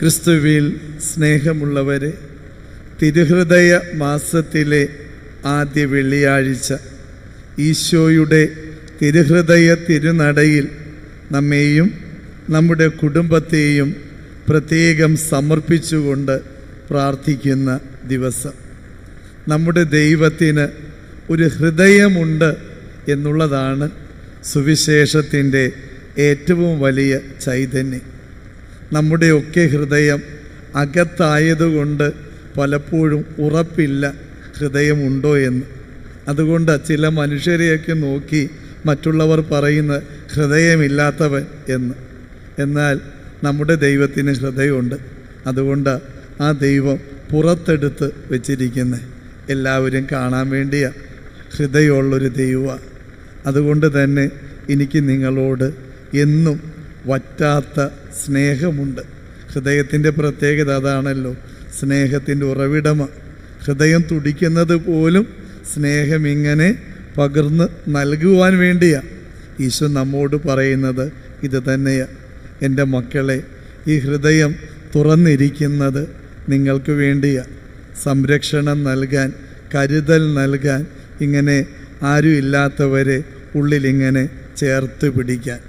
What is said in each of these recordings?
ക്രിസ്തുവിൽ സ്നേഹമുള്ളവരെ തിരുഹൃദയ മാസത്തിലെ ആദ്യ വെള്ളിയാഴ്ച ഈശോയുടെ തിരുഹൃദയ തിരുനടയിൽ നമ്മെയും നമ്മുടെ കുടുംബത്തെയും പ്രത്യേകം സമർപ്പിച്ചുകൊണ്ട് പ്രാർത്ഥിക്കുന്ന ദിവസം. നമ്മുടെ ദൈവത്തിന് ഒരു ഹൃദയമുണ്ട് എന്നുള്ളതാണ് സുവിശേഷത്തിന്റെ ഏറ്റവും വലിയ ചൈതന്യം. നമ്മുടെയൊക്കെ ഹൃദയം അകത്തായതുകൊണ്ട് പലപ്പോഴും ഉറപ്പില്ല ഹൃദയമുണ്ടോ എന്ന്. അതുകൊണ്ട് ചില മനുഷ്യരെയൊക്കെ നോക്കി മറ്റുള്ളവർ പറയുന്ന ഹൃദയമില്ലാത്തവൻ എന്ന്. എന്നാൽ നമ്മുടെ ദൈവത്തിന് ഹൃദയമുണ്ട്. അതുകൊണ്ട് ആ ദൈവം പുറത്തെടുത്ത് വെച്ചിരിക്കുന്നത് എല്ലാവരും കാണാൻ വേണ്ടിയ ഹൃദയമുള്ളൊരു ദൈവമാണ്. അതുകൊണ്ട് തന്നെ എനിക്ക് നിങ്ങളോട് എന്നും വറ്റാത്ത സ്നേഹമുണ്ട്. ഹൃദയത്തിന്റെ പ്രത്യേകത അതാണല്ലോ സ്നേഹത്തിന്റെ ഉറവിടമ. ഹൃദയം തുടിക്കുന്നത് പോലും സ്നേഹം ഇങ്ങനെ പകർന്ന് നൽകുവാൻ വേണ്ടിയാണ് ഈശോ നമ്മോട് പറയുന്നത് ഇത് തന്നെയാണ് എന്റെ മക്കളെ ഈ ഹൃദയം തുറന്നിരിക്കുന്നത് നിങ്ങൾക്ക് വേണ്ടിയാണ് സംരക്ഷണം നൽകാൻ കരുതൽ നൽകാൻ ഇങ്ങനെ ആരും ഇല്ലാത്തവരെ ഉള്ളിലിങ്ങനെ ചേർത്ത് പിടിക്കാൻ.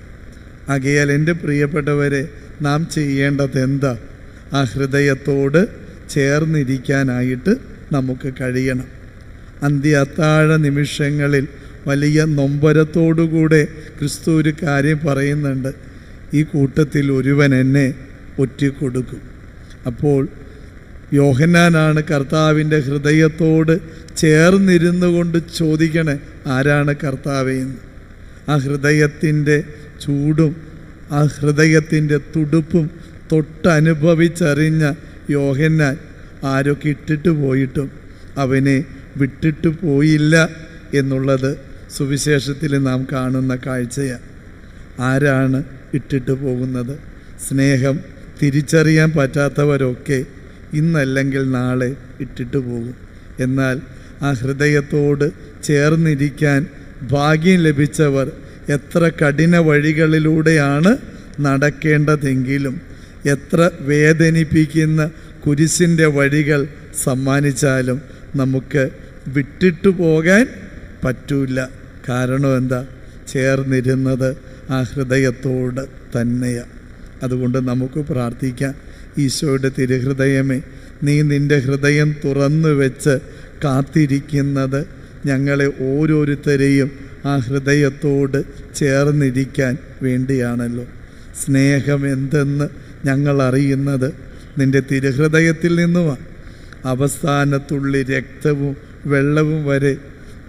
ആകയാൽ എന്റെ പ്രിയപ്പെട്ടവരെ നാം ചെയ്യേണ്ടത് എന്താ? ആ ഹൃദയത്തോട് ചേർന്നിരിക്കാനായിട്ട് നമുക്ക് കഴിയണം. അന്ത്യ അത്താഴ നിമിഷങ്ങളിൽ വലിയ നൊമ്പരത്തോടുകൂടെ ക്രിസ്തു ഒരു കാര്യം പറയുന്നുണ്ട്. ഈ കൂട്ടത്തിൽ ഒരുവൻ എന്നെ ഒറ്റിക്കൊടുക്കും. അപ്പോൾ യോഹന്നാനാണ് കർത്താവിന്റെ ഹൃദയത്തോട് ചേർന്നിരുന്നു കൊണ്ട് ചോദിക്കണേ ആരാണ് കർത്താവെന്ന് ആ ഹൃദയത്തിന്റെ ചൂടും ആ ഹൃദയത്തിന്റെ തുടുപ്പും തൊട്ടനുഭവിച്ചറിഞ്ഞ യോഹന്നാൻ ആരൊക്കെ ഇട്ടിട്ട് പോയിട്ടും അവനെ വിട്ടിട്ട് പോയില്ല എന്നുള്ളത് സുവിശേഷത്തിൽ നാം കാണുന്ന കാഴ്ചയാണ് ആരാണ് ഇട്ടിട്ട് പോകുന്നത്? സ്നേഹം തിരിച്ചറിയാൻ പറ്റാത്തവരൊക്കെ ഇന്നല്ലെങ്കിൽ നാളെ ഇട്ടിട്ട് പോകും. എന്നാൽ ആ ഹൃദയത്തോട് ചേർന്നിരിക്കാൻ ഭാഗ്യം ലഭിച്ചവർ എത്ര കഠിന വഴികളിലൂടെയാണ് നടക്കേണ്ടതെങ്കിലും എത്ര വേദനിപ്പിക്കുന്ന കുരിശിന്റെ വഴികൾ സമ്മാനിച്ചാലും നമുക്ക് വിട്ടിട്ടു പോകാൻ പറ്റൂല. കാരണം എന്താ? ചേർന്നിരുന്നത് ആ ഹൃദയത്തോട് തന്നെയാണ് അതുകൊണ്ട് നമുക്ക് പ്രാർത്ഥിക്കാം. ഈശോയുടെ തിരുഹൃദയമേ നീ നിന്റെ ഹൃദയം തുറന്നു വെച്ച് കാത്തിരിക്കുന്നത് ഞങ്ങളെ ഓരോരുത്തരെയും ആ ഹൃദയത്തോട് ചേർന്നിരിക്കാൻ വേണ്ടിയാണല്ലോ. സ്നേഹം എന്തെന്ന് ഞങ്ങൾ അറിയുന്നത് നിന്റെ തിരുഹൃദയത്തിൽ നിന്നുമാണ് അവസാനത്തുള്ളി രക്തവും വെള്ളവും വരെ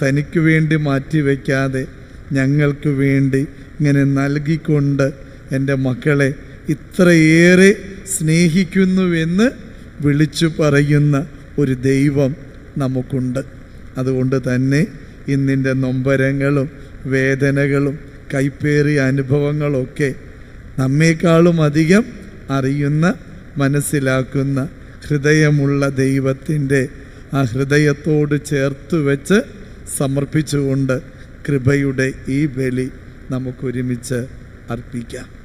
തനിക്ക് വേണ്ടി മാറ്റിവെക്കാതെ ഞങ്ങൾക്ക് വേണ്ടി ഇങ്ങനെ നൽകിക്കൊണ്ട് എന്റെ മക്കളെ ഇത്രയേറെ സ്നേഹിക്കുന്നുവെന്ന് വിളിച്ചു പറയുന്ന ഒരു ദൈവം നമുക്കുണ്ട്. അതുകൊണ്ട് തന്നെ ഇന്നിന്റെ നൊമ്പരങ്ങളും വേദനകളും കൈപ്പേറിയ അനുഭവങ്ങളൊക്കെ നമ്മേക്കാളും അധികം അറിയുന്ന മനസ്സിലാക്കുന്ന ഹൃദയമുള്ള ദൈവത്തിന്റെ ആ ഹൃദയത്തോട് ചേർത്ത് വെച്ച് സമർപ്പിച്ചുകൊണ്ട് കൃപയുടെ ഈ ബലി നമുക്കൊരുമിച്ച് അർപ്പിക്കാം.